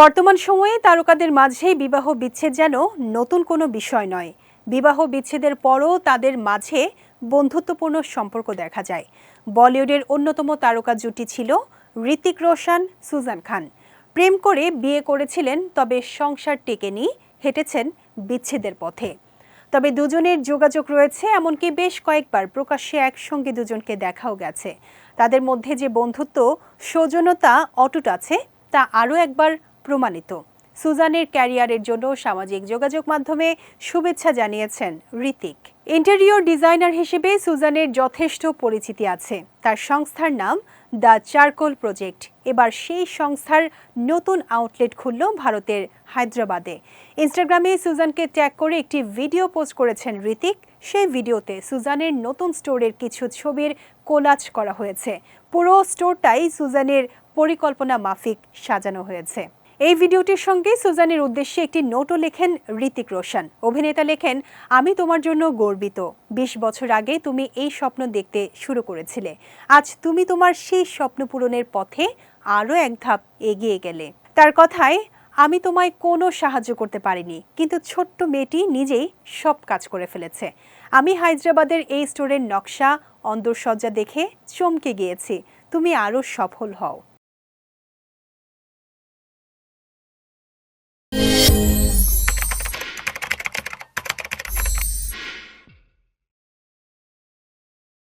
বর্তমান সময়ে তারকাদের মাঝেই বিবাহ বিচ্ছেদ যেন নতুন কোনো বিষয় নয়। বিবাহ বিচ্ছেদের পরও তাদের মাঝে বন্ধুত্বপূর্ণ সম্পর্ক দেখা যায়। বলিউডের অন্যতম তারকা জুটি ছিল ঋতিক রোশন, সুজান খান। প্রেম করে বিয়ে করেছিলেন, তবে সংসার টেকে টেকেনি, হেঁটেছেন বিচ্ছেদের পথে। তবে দুজনের যোগাযোগ রয়েছে, এমনকি বেশ কয়েকবার প্রকাশ্যে একসঙ্গে দুজনকে দেখাও গেছে। তাদের মধ্যে যে বন্ধুত্ব, সৌজন্যতা অটুট আছে, তা আরও একবার প্রমাণিত। সুজানের ক্যারিয়ারের জন্য সামাজিক যোগাযোগ মাধ্যমে শুভেচ্ছা জানিয়েছেন ঋতিক ইন্টেরিয়র ডিজাইনার হিসেবে সুজানের যথেষ্ট পরিচিতি আছে। তার সংস্থার নাম দ্য চারকোল প্রজেক্ট। এবার সেই সংস্থার নতুন আউটলেট খুলল ভারতের হায়দ্রাবাদে। ইনস্টাগ্রামে সুজানকে ট্যাগ করে একটি ভিডিও পোস্ট করেছেন ঋতিক সেই ভিডিওতে সুজানের নতুন স্টোরের কিছু ছবির কোলাজ করা হয়েছে। পুরো স্টোরটাই সুজানের পরিকল্পনা মাফিক সাজানো হয়েছে। এই ভিডিওটির সঙ্গে সুজানের উদ্দেশ্যে একটি নোটও লেখেন ঋতিক রোশন। অভিনেতা লেখেন, আমি তোমার জন্য গর্বিত। বিশ বছর আগে তুমি এই স্বপ্ন দেখতে শুরু করেছিলে। আজ তুমি তোমার সেই স্বপ্ন পূরণের পথে আরও এক ধাপ এগিয়ে গেলে। তার কথায়, আমি তোমায় কোনো সাহায্য করতে পারিনি, কিন্তু ছোট্ট মেয়েটি নিজেই সব কাজ করে ফেলেছে। আমি হায়দ্রাবাদের এই স্টোরের নকশা অন্দরসজ্জা দেখে চমকে গিয়েছি। তুমি আরও সফল হও। 嗯。